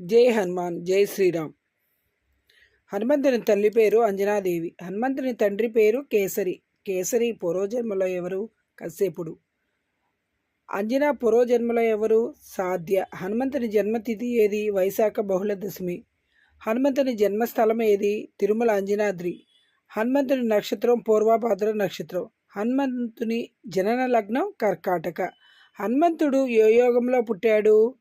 జై హనుమాన్ జై శ్రీరామ్. హనుమంతుని తల్లి పేరు అంజనాదేవి. హనుమంతుని తండ్రి పేరు కేసరి. కేసరి పూర్వజన్మలో ఎవరు? కశ్యపుడు. అంజనా పూర్వజన్మలో ఎవరు? సాధ్య. హనుమంతుని జన్మతిథి ఏది? వైశాఖ బహుళ దశమి హనుమంతుని జన్మస్థలం ఏది? తిరుమల అంజనాద్రి. హనుమంతుని నక్షత్రం పూర్వపాత్ర నక్షత్రం. హనుమంతుని జనన లగ్నం కర్కాటక. హనుమంతుడు ఏ యోగంలో పుట్టాడు?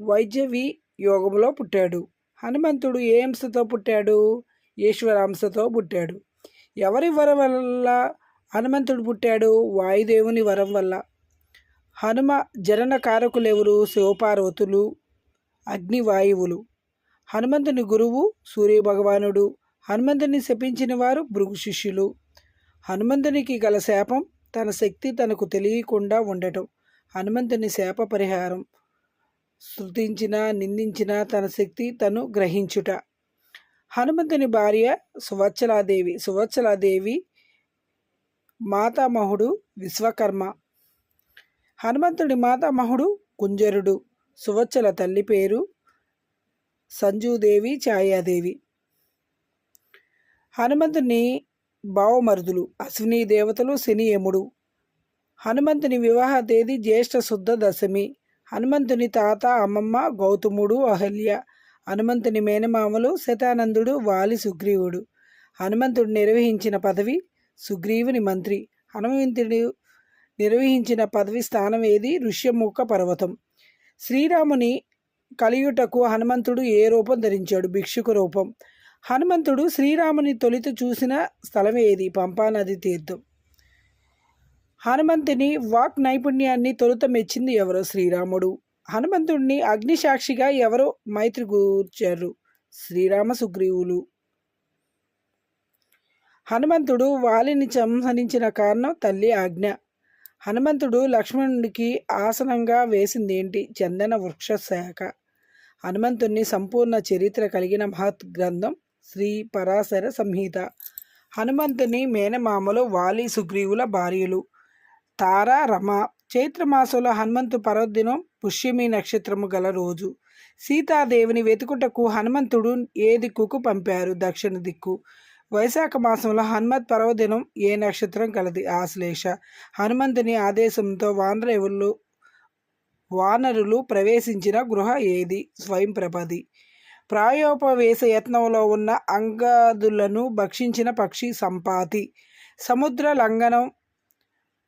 వైద్యవి యోగంలో పుట్టాడు. హనుమంతుడు ఏ అంశతో పుట్టాడు? ఈశ్వరాంశతో పుట్టాడు. ఎవరి వరం వల్ల హనుమంతుడు పుట్టాడు? వాయుదేవుని వరం వల్ల. హనుమ జనన కారకులెవరు? శివపార్వతులు అగ్నివాయువులు హనుమంతుని గురువు సూర్యభగవానుడు. హనుమంతుని శపించిన వారు భృగు శిష్యులు. హనుమంతునికి గల శాపం తన శక్తి తనకు తెలియకుండా ఉండటం. హనుమంతుని శాప పరిహారం. శృతించిన నిందించిన తన శక్తి తను గ్రహించుట. హనుమంతుని భార్య సువత్సలాదేవి సువత్సలాదేవి మాతామహుడు విశ్వకర్మ. హనుమంతుడి మాతామహుడు కుంజరుడు సువత్సల తల్లి పేరు సంజూదేవి ఛాయాదేవి. హనుమంతుని భావమరుదులు అశ్విని దేవతలు శని యముడు. హనుమంతుని వివాహ తేదీ జ్యేష్ఠ శుద్ధ దశమి. హనుమంతుని తాత అమ్మమ్మ గౌతముడు అహల్య. హనుమంతుని మేనమామలు శతానందుడు వాలి సుగ్రీవుడు. హనుమంతుడు నిర్వహించిన పదవి సుగ్రీవుని మంత్రి. హనుమంతుడు నిర్వహించిన పదవి స్థానం ఏది? ఋష్యముఖ పర్వతం. శ్రీరాముని కలియుటకు హనుమంతుడు ఏ రూపం ధరించాడు? భిక్షుకు రూపం. హనుమంతుడు శ్రీరాముని తొలిత చూసిన స్థలం ఏది పంపానది తీర్థం. హనుమంతుని వాక్ నైపుణ్యాన్ని తొలుత మెచ్చింది ఎవరో శ్రీరాముడు. హనుమంతుడిని అగ్నిసాక్షిగా ఎవరో మైత్రి కూర్చారు శ్రీరామ సుగ్రీవులు. హనుమంతుడు వాలిని సంహరించిన కారణం తల్లి ఆజ్ఞ. హనుమంతుడు లక్ష్మణుడికి ఆసనంగా వేసింది ఏంటి చందన వృక్ష శాఖ హనుమంతుని సంపూర్ణ చరిత్ర కలిగిన మహత్ గ్రంథం శ్రీ పరాశర సంహిత. హనుమంతుని మేనమామలు వాలి సుగ్రీవుల భార్యలు. తారా రమ చైత్రమాసంలో హనుమంతు పర్వదినం పుష్యమి నక్షత్రము గల రోజు. సీతాదేవిని వెతుకుటకు హనుమంతుడు ఏ దిక్కుకు పంపారు? దక్షిణ దిక్కు. వైశాఖ మాసంలో హనుమత్ పర్వదినం ఏ నక్షత్రం కలది? ఆశ్లేష హనుమంతుని ఆదేశంతో వానరులు వానరులు ప్రవేశించిన గృహ ఏది? స్వయం ప్రపది. ప్రాయోపవేశ యత్నంలో ఉన్న అంగాదులను భక్షించిన పక్షి సంపాతి. సముద్ర లంఘనం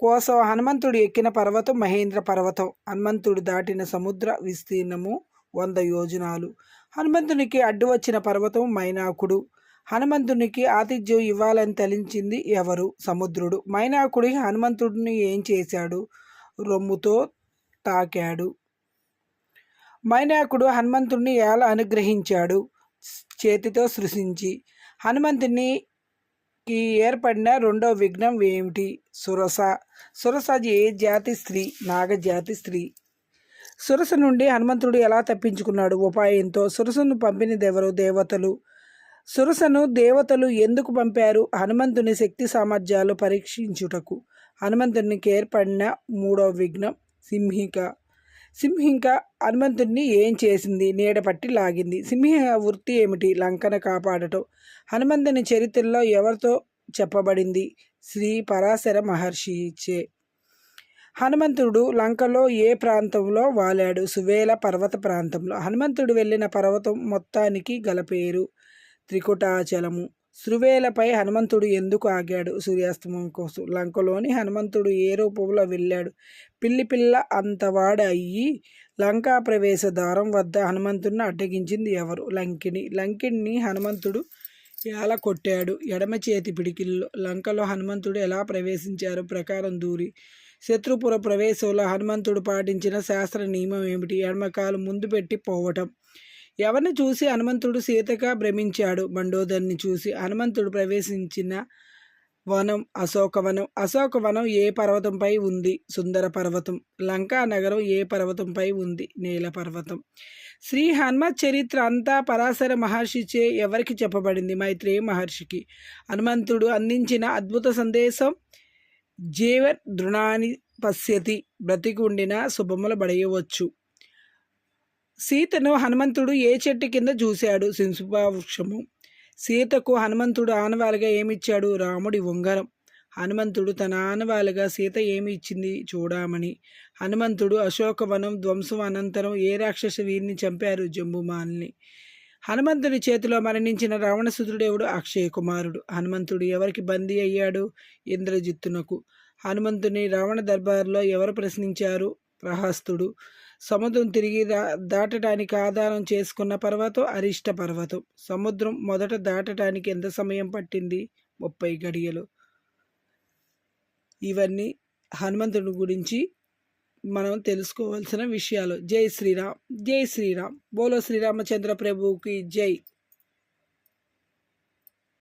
కోసం హనుమంతుడు ఎక్కిన పర్వతం మహేంద్ర పర్వతం. హనుమంతుడు దాటిన సముద్ర విస్తీర్ణము వంద యోజనాలు. హనుమంతునికి అడ్డు వచ్చిన పర్వతం మైనాకుడు. హనుమంతునికి ఆతిథ్యం ఇవ్వాలని తలించింది ఎవరు? సముద్రుడు. మైనాకుడి హనుమంతుడిని ఏం చేశాడు? రొమ్ముతో తాకాడు. మైనాకుడు హనుమంతుడిని ఎలా అనుగ్రహించాడు? చేతితో సృష్టించి హనుమంతుని కి ఏర్పడిన రెండో విఘ్నం ఏమిటి? సురస. సురస ఏ జాతి స్త్రీ? నాగజాతి స్త్రీ. సురస నుండి హనుమంతుడు ఎలా తప్పించుకున్నాడు? ఉపాయంతో సురసను పంపినదెవరు? దేవతలు. సురసను దేవతలు ఎందుకు పంపారు? హనుమంతుని శక్తి సామర్థ్యాలు పరీక్షించుటకు. హనుమంతునికి ఏర్పడిన మూడో విఘ్నం సింహిక. సింహ ఇంకా హనుమంతుడిని ఏం చేసింది? నీడ పట్టి లాగింది. సింహ వృత్తి ఏమిటి? లంకను కాపాడటం. హనుమంతుని చరిత్రలో ఎవరితో చెప్పబడింది? శ్రీ పరాశర మహర్షిచే హనుమంతుడు లంకలో ఏ ప్రాంతంలో వాలాడు? సువేల పర్వత ప్రాంతంలో. హనుమంతుడు వెళ్ళిన పర్వతం మొత్తానికి గల పేరు త్రికుటాచలము. శృవేలపై హనుమంతుడు ఎందుకు ఆగాడు? సూర్యాస్తమం కోసం. లంకలోని హనుమంతుడు ఏ రూపంలో వెళ్ళాడు? పిల్లి పిల్ల అంతవాడ అయ్యి లంకా ప్రవేశ ద్వారం వద్ద హనుమంతుడిని అడ్డగించింది ఎవరు? లంకిని లంకిని హనుమంతుడు ఎలా కొట్టాడు? ఎడమ చేతి పిడికిల్లో. లంకలో హనుమంతుడు ఎలా ప్రవేశించారు? ప్రకారం దూరి. శత్రుపుర ప్రవేశంలో హనుమంతుడు పాటించిన శాస్త్ర నియమం ఏమిటి? ఎడమకాలు ముందు పెట్టి పోవటం. ఎవరిని చూసి హనుమంతుడు సీతగా భ్రమించాడు? మండోదరిని చూసి హనుమంతుడు ప్రవేశించిన వనం అశోకవనం అశోకవనం ఏ పర్వతంపై ఉంది? సుందర పర్వతం. లంకా నగరం ఏ పర్వతంపై ఉంది? నీల పర్వతం. శ్రీ హనుమత్ చరిత్ర అంతా పరాశర మహర్షిచే ఎవరికి చెప్పబడింది? మైత్రేయ మహర్షికి. హనుమంతుడు అందించిన అద్భుత సందేశం జీవ దృణాని పశ్యతి బ్రతికి ఉండిన శుభముల బడయవచ్చు. సీతను హనుమంతుడు ఏ చెట్టు కింద చూశాడు? సింసుపా వృక్షము. సీతకు హనుమంతుడు ఆనవాలుగా ఏమిచ్చాడు? రాముడి ఉంగరం. హనుమంతుడు తన ఆనవాలుగా సీత ఏమి ఇచ్చింది చూడమని హనుమంతుడు అశోకవనం ధ్వంసం అనంతరం ఏ రాక్షస వీరిని చంపారు? జంబుమాల్ని హనుమంతుడి చేతిలో మరణించిన రావణసుతుడేవుడు అక్షయ కుమారుడు. హనుమంతుడు ఎవరికి బందీ అయ్యాడు? ఇంద్రజిత్తునకు. హనుమంతుని రావణ దర్బార్లో ఎవరు ప్రశ్నించారు? ప్రహస్తుడు. సముద్రం తిరిగి దా దాటడానికి ఆధారం చేసుకున్న పర్వతం అరిష్ట పర్వతం. సముద్రం మొదట దాటడానికి ఎంత సమయం పట్టింది? ముప్పై గడియలు. ఇవన్నీ హనుమంతుడి గురించి మనం తెలుసుకోవాల్సిన విషయాలు. జై శ్రీరామ్ జై శ్రీరామ్. బోలో శ్రీరామచంద్ర ప్రభువుకి జై.